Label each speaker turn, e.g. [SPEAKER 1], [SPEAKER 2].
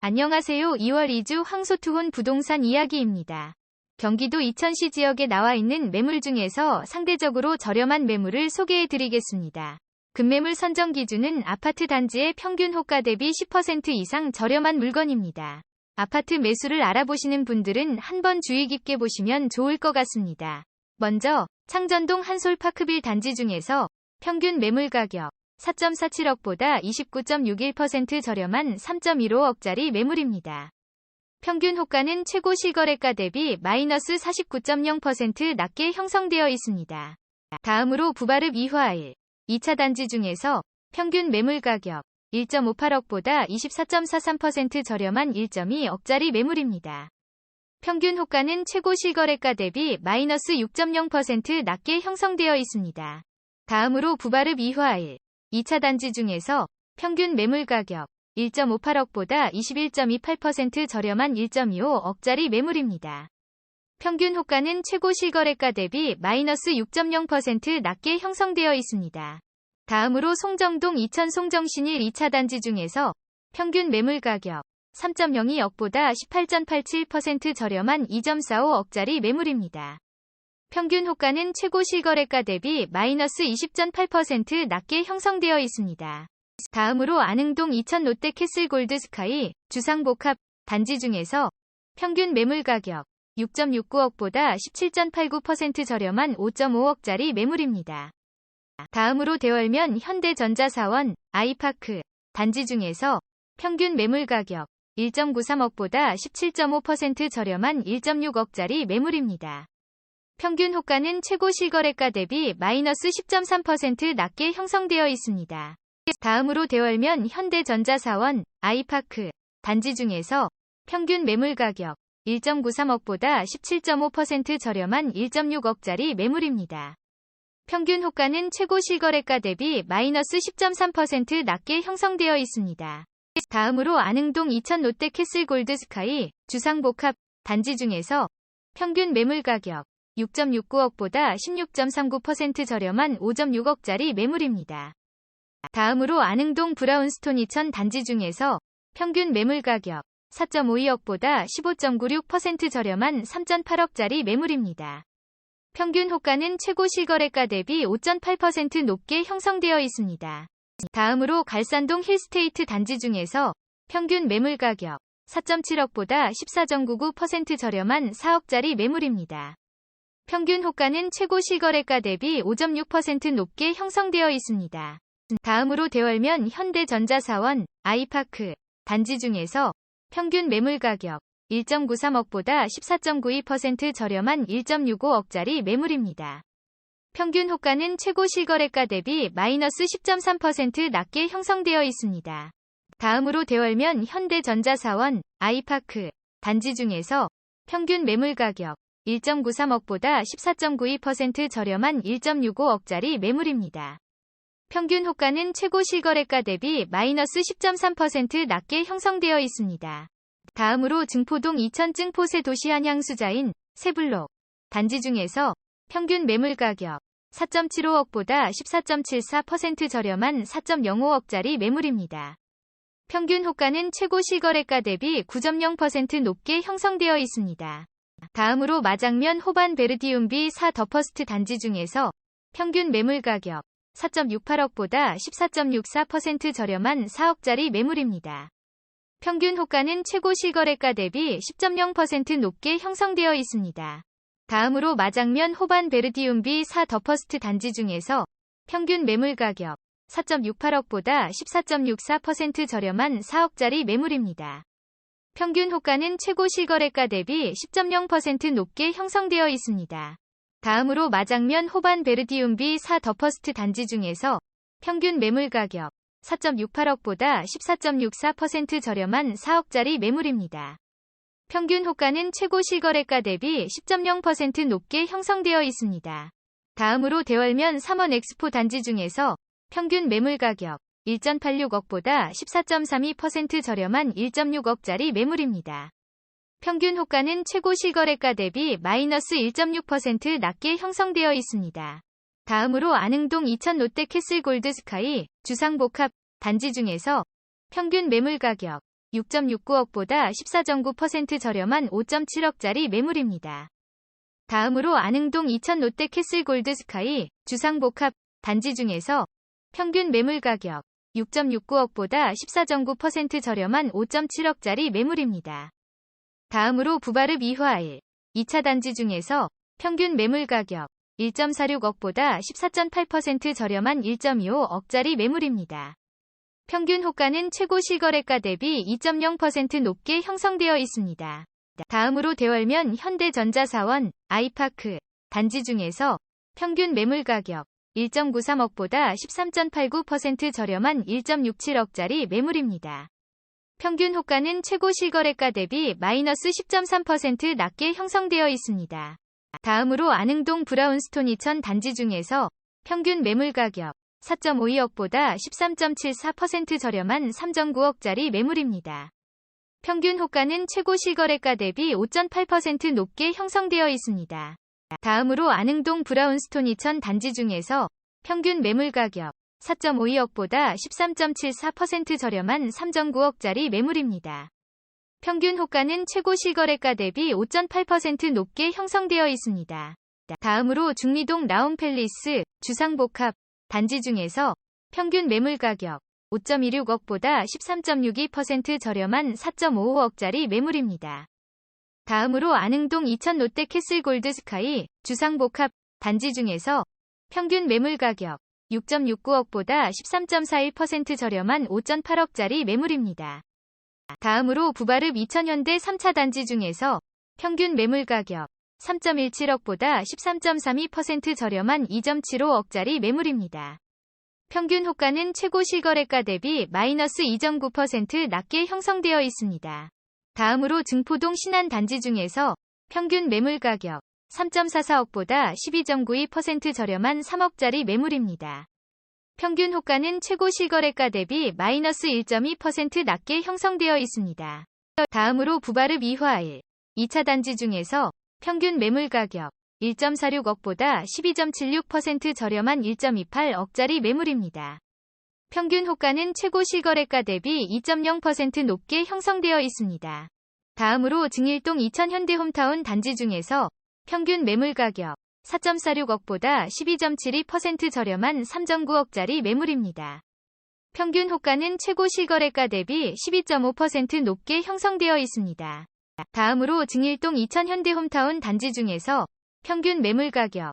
[SPEAKER 1] 안녕하세요. 2월 2주 황소투혼 부동산 이야기입니다. 경기도 이천시 지역에 나와 있는 매물 중에서 상대적으로 저렴한 매물을 소개해 드리겠습니다. 급매물 선정 기준은 아파트 단지의 평균 호가 대비 10% 이상 저렴한 물건입니다. 아파트 매수를 알아보시는 분들은 한번 주의 깊게 보시면 좋을 것 같습니다. 먼저 창전동 한솔파크빌 단지 중에서 평균 매물 가격 4.47억보다 29.61% 저렴한 3.15억짜리 매물입니다. 평균 호가는 최고 실거래가 대비 마이너스 49.0% 낮게 형성되어 있습니다. 다음으로 부바릅 이화일 2차 단지 중에서 평균 매물 가격 1.58억보다 24.43% 저렴한 1.2억짜리 매물입니다. 평균 호가는 최고 실거래가 대비 마이너스 6.0% 낮게 형성되어 있습니다. 다음으로 부바릅 이화일 2차 단지 중에서 평균 매물 가격 1.58억보다 21.28% 저렴한 1.25억짜리 매물입니다. 평균 호가는 최고 실거래가 대비 마이너스 6.0% 낮게 형성되어 있습니다. 다음으로 송정동 이천 송정신일 2차 단지 중에서 평균 매물 가격 3.02억보다 18.87% 저렴한 2.45억짜리 매물입니다. 평균 호가는 최고 실거래가 대비 마이너스 20.8% 낮게 형성되어 있습니다. 다음으로 안흥동 이천 롯데 캐슬 골드 스카이 주상복합 단지 중에서 평균 매물 가격 6.69억보다 17.89% 저렴한 5.5억짜리 매물입니다. 다음으로 대월면 현대전자사원 아이파크 단지 중에서 평균 매물 가격 1.93억보다 17.5% 저렴한 1.6억짜리 매물입니다. 평균 호가는 최고 실거래가 대비 마이너스 10.3% 낮게 형성되어 있습니다. 다음으로 대월면 현대전자사원 아이파크 단지 중에서 평균 매물 가격 1.93억보다 17.5% 저렴한 1.6억짜리 매물입니다. 평균 호가는 최고 실거래가 대비 마이너스 10.3% 낮게 형성되어 있습니다. 다음으로 안흥동 이천 롯데캐슬 골드스카이 주상복합 단지 중에서 평균 매물 가격 6.69억보다 16.39% 저렴한 5.6억짜리 매물입니다. 다음으로 안흥동 브라운스톤 이천 단지 중에서 평균 매물 가격 4.52억보다 15.96% 저렴한 3.8억짜리 매물입니다. 평균 호가는 최고 실거래가 대비 5.8% 높게 형성되어 있습니다. 다음으로 갈산동 힐스테이트 단지 중에서 평균 매물 가격 4.7억보다 14.99% 저렴한 4억짜리 매물입니다. 평균 호가는 최고 실거래가 대비 5.6% 높게 형성되어 있습니다. 다음으로 대월면 현대전자사원 아이파크 단지 중에서 평균 매물 가격 1.93억보다 14.92% 저렴한 1.65억짜리 매물입니다. 평균 호가는 최고 실거래가 대비 마이너스 10.3% 낮게 형성되어 있습니다. 다음으로 대월면 현대전자사원 아이파크 단지 중에서 평균 매물 가격 1.93억보다 14.92% 저렴한 1.65억짜리 매물입니다. 평균 호가는 최고 실거래가 대비 마이너스 10.3% 낮게 형성되어 있습니다. 다음으로 증포동 이천 증 포세 도시 한 향수자인 세블록 단지 중에서 평균 매물 가격 4.75억보다 14.74% 저렴한 4.05억짜리 매물입니다. 평균 호가는 최고 실거래가 대비 9.0% 높게 형성되어 있습니다. 다음으로 마장면 호반 베르디움비 4 더퍼스트 단지 중에서 평균 매물 가격 4.68억보다 14.64% 저렴한 4억짜리 매물입니다. 평균 호가는 최고 실거래가 대비 10.0% 높게 형성되어 있습니다. 다음으로 마장면 호반 베르디움비 4 더퍼스트 단지 중에서 평균 매물 가격 4.68억보다 14.64% 저렴한 4억짜리 매물입니다. 평균 호가는 최고 실거래가 대비 10.0% 높게 형성되어 있습니다. 다음으로 마장면 호반 베르디움비 4 더퍼스트 단지 중에서 평균 매물 가격 4.68억보다 14.64% 저렴한 4억짜리 매물입니다. 평균 호가는 최고 실거래가 대비 10.0% 높게 형성되어 있습니다. 다음으로 대월면 3원 엑스포 단지 중에서 평균 매물 가격 1.86억보다 14.32% 저렴한 1.6억짜리 매물입니다. 평균 호가는 최고 실거래가 대비 마이너스 1.6% 낮게 형성되어 있습니다. 다음으로 안흥동 이천 롯데 캐슬 골드 스카이 주상복합 단지 중에서 평균 매물 가격 6.69억보다 14.9% 저렴한 5.7억짜리 매물입니다. 다음으로 안흥동 이천 롯데 캐슬 골드 스카이 주상복합 단지 중에서 평균 매물 가격 6.69억보다 14.9% 저렴한 5.7억짜리 매물입니다. 다음으로 부바르 이화일 2차 단지 중에서 평균 매물 가격 1.46억보다 14.8% 저렴한 1.25억짜리 매물입니다. 평균 호가는 최고 실거래가 대비 2.0% 높게 형성되어 있습니다. 다음으로 대월면 현대전자사원 아이파크 단지 중에서 평균 매물 가격 1.93억보다 13.89% 저렴한 1.67억짜리 매물입니다. 평균 호가는 최고 실거래가 대비 마이너스 10.3% 낮게 형성되어 있습니다. 다음으로 안흥동 브라운스톤 이천 단지 중에서 평균 매물 가격 4.52억보다 13.74% 저렴한 3.9억짜리 매물입니다. 평균 호가는 최고 실거래가 대비 5.8% 높게 형성되어 있습니다. 다음으로 안흥동 브라운스톤 이천 단지 중에서 평균 매물 가격 4.52억보다 13.74% 저렴한 3.9억짜리 매물입니다. 평균 호가는 최고 실거래가 대비 5.8% 높게 형성되어 있습니다. 다음으로 중리동 라운팰리스 주상복합 단지 중에서 평균 매물 가격 5.16억보다 13.62% 저렴한 4.55억짜리 매물입니다. 다음으로 안흥동 이천 롯데 캐슬 골드 스카이 주상복합 단지 중에서 평균 매물 가격 6.69억보다 13.41% 저렴한 5.8억짜리 매물입니다. 다음으로 부바르 이천현대 3차 단지 중에서 평균 매물 가격 3.17억보다 13.32% 저렴한 2.75억짜리 매물입니다. 평균 호가는 최고 실거래가 대비 마이너스 2.9% 낮게 형성되어 있습니다. 다음으로 증포동 신안 단지 중에서 평균 매물 가격 3.44억보다 12.92% 저렴한 3억짜리 매물입니다. 평균 호가는 최고 실거래가 대비 마이너스 1.2% 낮게 형성되어 있습니다. 다음으로 부바르 이화일 2차 단지 중에서 평균 매물 가격 1.46억보다 12.76% 저렴한 1.28억짜리 매물입니다. 평균 호가는 최고 실거래가 대비 2.0% 높게 형성되어 있습니다. 다음으로 증일동 이천 현대홈타운 단지 중에서 평균 매물 가격 4.46억보다 12.72% 저렴한 3.9억짜리 매물입니다. 평균 호가는 최고 실거래가 대비 12.5% 높게 형성되어 있습니다. 다음으로 증일동 이천 현대홈타운 단지 중에서 평균 매물 가격